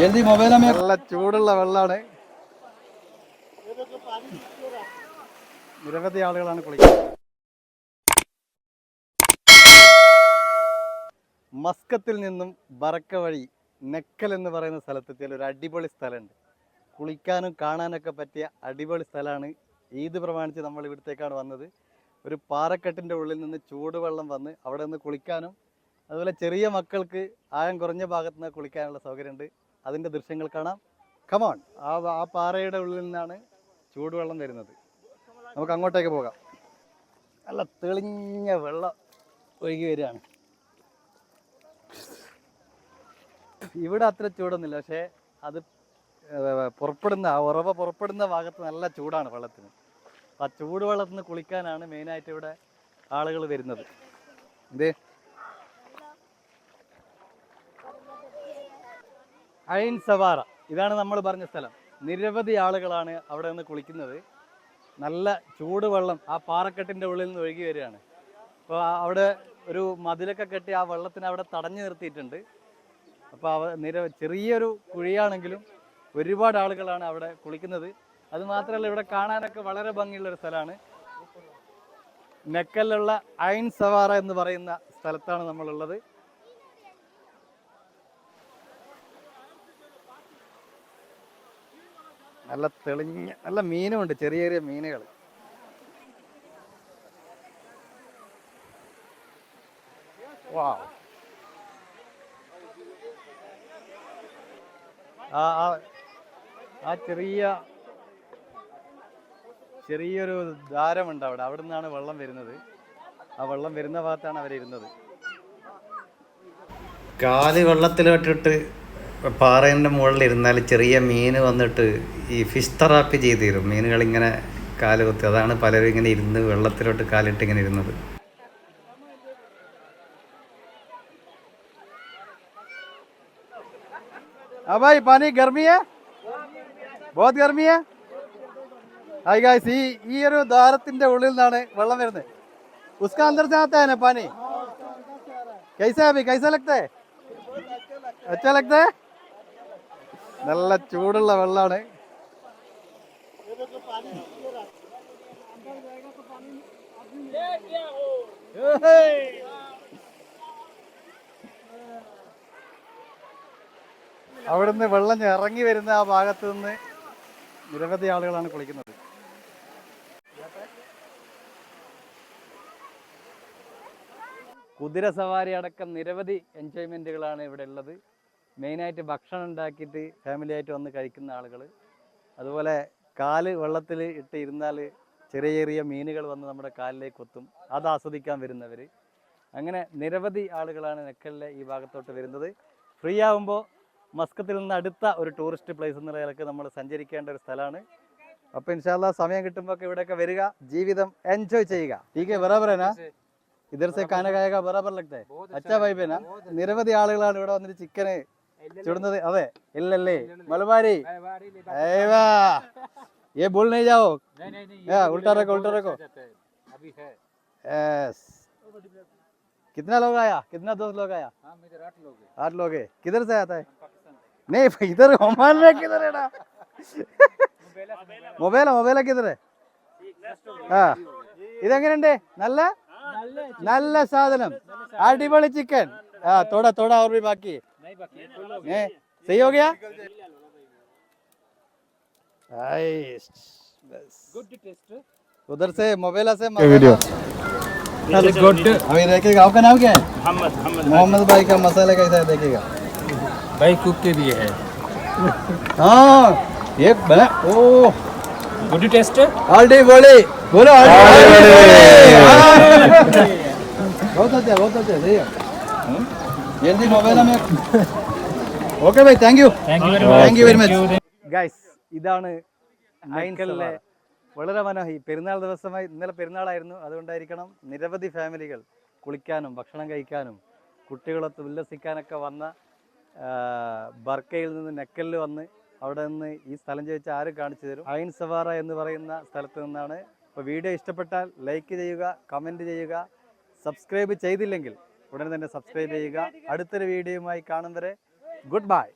ജൽദി mobile നല്ല ചൂടുള്ള വെള്ളമാണ് നിരവധി ആളുകളാണ് കുളിക്കുന്നത്. മസ്കത്തിൽ നിന്നും ബറക്ക വഴി നെക്കൽ എന്ന് പറയുന്ന സ്ഥലത്തെത്തിയാൽ ഒരു അടിപൊളി സ്ഥലമുണ്ട്. കുളിക്കാനും കാണാനൊക്കെ പറ്റിയ അടിപൊളി സ്ഥലമാണ്. ഈദ് പ്രമാണിച്ച് നമ്മൾ ഇവിടത്തേക്കാണ് വന്നത്. ഒരു പാറക്കെട്ടിന്റെ ഉള്ളിൽ നിന്ന് ചൂടുവെള്ളം വന്ന് അവിടെ നിന്ന് കുളിക്കാനും അതുപോലെ ചെറിയ മക്കൾക്ക് ആഴം കുറഞ്ഞ ഭാഗത്ത് നിന്ന് കുളിക്കാനുള്ള സൗകര്യമുണ്ട്. അതിന്റെ ദൃശ്യങ്ങൾ കാണാം. കമോൺ ആ ആ പാറയുടെ ഉള്ളിൽ നിന്നാണ് ചൂടുവെള്ളം വരുന്നത്. നമുക്ക് അങ്ങോട്ടേക്ക് പോകാം. നല്ല തെളിഞ്ഞ വെള്ളം ഒഴുകി വരികയാണ്. ഇവിടെ അത്ര ചൂടൊന്നുമില്ല. പക്ഷേ അത് പുറപ്പെടുന്ന ഉറവ പുറപ്പെടുന്ന ഭാഗത്ത് നല്ല ചൂടാണ് വെള്ളത്തിന്. ആ ചൂടുവെള്ളത്തിൽ കുളിക്കാനാണ് മെയിനായിട്ട് ഇവിടെ ആളുകൾ വരുന്നത്. ഇത് അയിൻ സവാറ. ഇതാണ് നമ്മൾ പറഞ്ഞ സ്ഥലം. നിരവധി ആളുകളാണ് അവിടെ നിന്ന് കുളിക്കുന്നത്. നല്ല ചൂടുവെള്ളം ആ പാറക്കെട്ടിന്റെ ഉള്ളിൽ നിന്ന് ഒഴുകി വരികയാണ്. അപ്പോൾ അവിടെ ഒരു മതിലൊക്കെ കെട്ടി ആ വെള്ളത്തിന് അവിടെ തടഞ്ഞു നിർത്തിയിട്ടുണ്ട്. അപ്പോൾ അവ നിര ചെറിയൊരു കുഴിയാണെങ്കിലും ഒരുപാട് ആളുകളാണ് അവിടെ കുളിക്കുന്നത്. അത് മാത്രമല്ല ഇവിടെ കാണാനൊക്കെ വളരെ ഭംഗിയുള്ള ഒരു സ്ഥലമാണ്. നെക്കലുള്ള ഐൻ സവാറ എന്ന് പറയുന്ന സ്ഥലത്താണ് നമ്മളുള്ളത്. നല്ല തെളിഞ്ഞ നല്ല മീനുമുണ്ട് ചെറിയ ചെറിയ മീനുകൾ വാ ആ ആ- ചെറിയ ചെറിയൊരു ദ്വാരമുണ്ട് അവിടെ. അവിടെ നിന്നാണ് വെള്ളം വരുന്നത്. ആ വെള്ളം വരുന്ന ഭാഗത്താണ് അവരിരുന്നത്. കാൽ വെള്ളത്തിലോട്ടിട്ട് പാറേൻ്റെ മുകളിൽ ഇരുന്നാൽ ചെറിയ മീൻ വന്നിട്ട് ഈ ഫിഷ് തെറാപ്പി ചെയ്ത് തരും മീനുകൾ ഇങ്ങനെ കാല് കുത്തി അതാണ് പലരും ഇങ്ങനെ ഇരുന്ന് വെള്ളത്തിലോട്ട് കാലിട്ട് ഇങ്ങനെ ഇരുന്നത് हाँ भाई पानी गर्मी है बहुत गर्मी है ഹായ് ഗായ്സ് ഈ ഈ ഒരു ദ്വാരത്തിന്റെ ഉള്ളിൽ നിന്നാണ് വെള്ളം വരുന്നത് ഉസ്കാ അന്തർ से आता है ना पानी कैसा है अभी നല്ല ചൂടുള്ള വെള്ളമാണ് അവിടുന്ന് വെള്ളം ഇറങ്ങി വരുന്ന ആ ഭാഗത്ത് നിന്ന് നിരവധി ആളുകളാണ് കുളിക്കുന്നത്. കുതിര സവാരി അടക്കം നിരവധി എൻജോയ്മെന്റുകളാണ് ഇവിടെ ഉള്ളത്. മെയിനായിട്ട് ഭക്ഷണം ഉണ്ടാക്കിയിട്ട് ഫാമിലിയായിട്ട് വന്ന് കഴിക്കുന്ന ആളുകൾ അതുപോലെ കാൽ വെള്ളത്തിൽ ഇട്ട് ഇരുന്നാൽ ചെറിയ ചെറിയ മീനുകൾ വന്ന് നമ്മുടെ കാലിലേക്ക് കൊത്തും. അത് ആസ്വദിക്കാൻ വരുന്നവർ അങ്ങനെ നിരവധി ആളുകളാണ് നെക്കലിലെ ഈ ഭാഗത്തോട്ട് വരുന്നത്. ഫ്രീ ആകുമ്പോൾ മസ്കത്തിൽ നിന്ന് അടുത്ത ഒരു ടൂറിസ്റ്റ് പ്ലേസ് എന്ന നിലയിലൊക്കെ നമ്മൾ സഞ്ചരിക്കേണ്ട ഒരു സ്ഥലമാണ്. അപ്പം ഇൻഷാല്ല സമയം കിട്ടുമ്പോൾ ഇവിടെയൊക്കെ വരിക. ജീവിതം എൻജോയ് ചെയ്യുക. ടീക്കെ ബറാബറേനാ ഇതർ കാനകായക ബറാബർ ലഗ്തേ അച്ഛാ വൈബേനാ നിരവധി ആളുകളാണ് ഇവിടെ വന്നിട്ട് ചിക്കന് ചുടുന്നത് അതെ ഇല്ലല്ലേ മലബാരി ഏവാ ये बोल नहीं जाओ हाँ, उल्टा रखो उल्टा रखो यस कितना लोग आया कितना दोस्त लोग आया आठ लोग है किधर से आता है नहीं भाई, इधर ओमान में किधर है ना മൊബൈല മൊബൈല കിതറേ ആ ഇതെങ്ങനെയുണ്ട് നല്ല നല്ല സാധനം അടിപൊളി ചിക്കൻ ആ തോടാ തോടാ और भी बाकी है? सही हो गया? उधर से मोबाइल से वीडियो अभी देखिएगा आपका नाम क्या है? मोहम्मद भाई। का मसाला कैसा है देखिएगा। भाई कुक के लिए है। हाँ ये बना ओ। गुड टेस्ट आल्टी बोली बोलो आल्टी बहुत अच्छा बहुत अच्छा सही है। Okay bye thank you thank you very much guys ഇതാണ് അയൻസലിലെ വളരെ മനോഹി പെരുന്നാൾ ദിവസമായി ഇന്നലെ പെരുന്നാളായിരുന്നു. അതുകൊണ്ടായിരിക്കണം നിരവധി ഫാമിലികൾ കുളിക്കാനും ഭക്ഷണം കഴിക്കാനും കുട്ടികളൊത്ത് ഉല്ലസിക്കാനൊക്കെ വന്ന ബർക്കയിൽ നിന്ന് നെക്കലിൽ വന്ന് അവിടെ നിന്ന് ഈ സ്ഥലം ചോദിച്ച് ആരും കാണിച്ചു തരും. അയിൻ സവാറ എന്ന് പറയുന്ന സ്ഥലത്ത് നിന്നാണ്. അപ്പോൾ വീഡിയോ ഇഷ്ടപ്പെട്ടാൽ ലൈക്ക് ചെയ്യുക കമന്റ് ചെയ്യുക സബ്സ്ക്രൈബ് ചെയ്തില്ലെങ്കിൽ ഉടൻ തന്നെ സബ്സ്ക്രൈബ് ചെയ്യുക. അടുത്തൊരു വീഡിയോയുമായി കാണും വരെ ഗുഡ് ബൈ